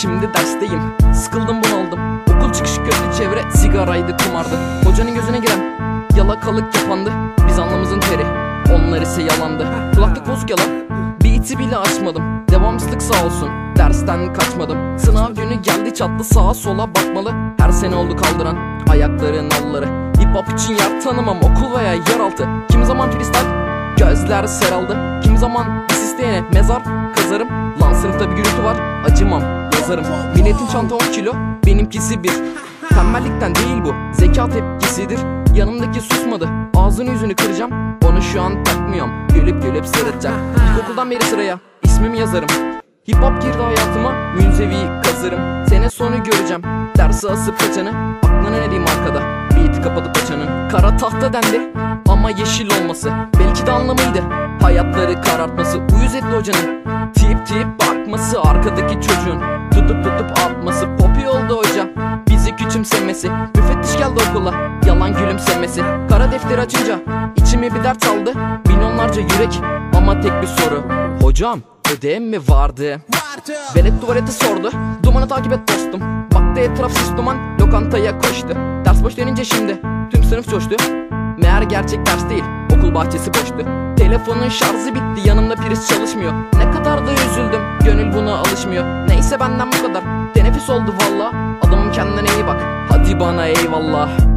Şimdi dersteyim. Sıkıldım bunalıdım Okul çıkışı kötü çevre Sigaraydı kumardı. Hocanın gözüne giren Yalakalık yapandı. Biz anlamızın teri Onlar ise yalandı. Kulaklık bozuk yalan Bir iti bile açmadım. Devamsızlık sağ olsun Dersten kaçmadım. Sınav günü geldi çatlı sağa sola bakmalı. Her sene oldu kaldıran Ayakları nalları. Hip hop için yer tanımam okul veya yeraltı. Kimi zaman freestyle Gözler seraldı. Kimi zaman isteyene mezar kazarım. Lan sınıfta bir gürültü var Acımam yazarım. Milletin çanta 10 kilo Benimkisi bir. Tembellikten değil bu Zeka tepkisidir. Yanımdaki susmadı Ağzını yüzünü kıracağım. Onu şu an takmıyorum Gülüp gülüp sırıtacak İlkokuldan beri sıraya ismimi yazarım. Hip hop girdi hayatıma Münzevi kazırım. Sene sonu göreceğim Dersi asıp kaçanı. Aklına ne diyeyim Kara tahta dendi. Ama yeşil olması Belki de anlamıydı. Hayatları karartması Uyuz etti hocanın. Tip tip bakması Arkadaki çocuğun. Tutup tutup atması Popi oldu hoca. Bizi küçümsemesi Müfettiş geldi okula. Yalan gülümsemesi Kara defteri açınca içimi bir dert aldı Milyonlarca yürek Ama tek bir soru. Hocam ödev mi vardı? Velet tuvalete sordu Dumanı takip et dostum. Baktı etraf sis duman Lokantaya koştu. Ders boş denince şimdi Tüm sınıf coştu. Meğer gerçek ders değil Okul bahçesi boştu. Telefonun şarjı bitti Yanımda priz çalışmıyor. Ne kadar da üzüldüm Gönül buna alışmıyor. Neyse benden bu kadar Teneffüs oldu valla Adamım kendine iyi bak Hadi bana eyvallah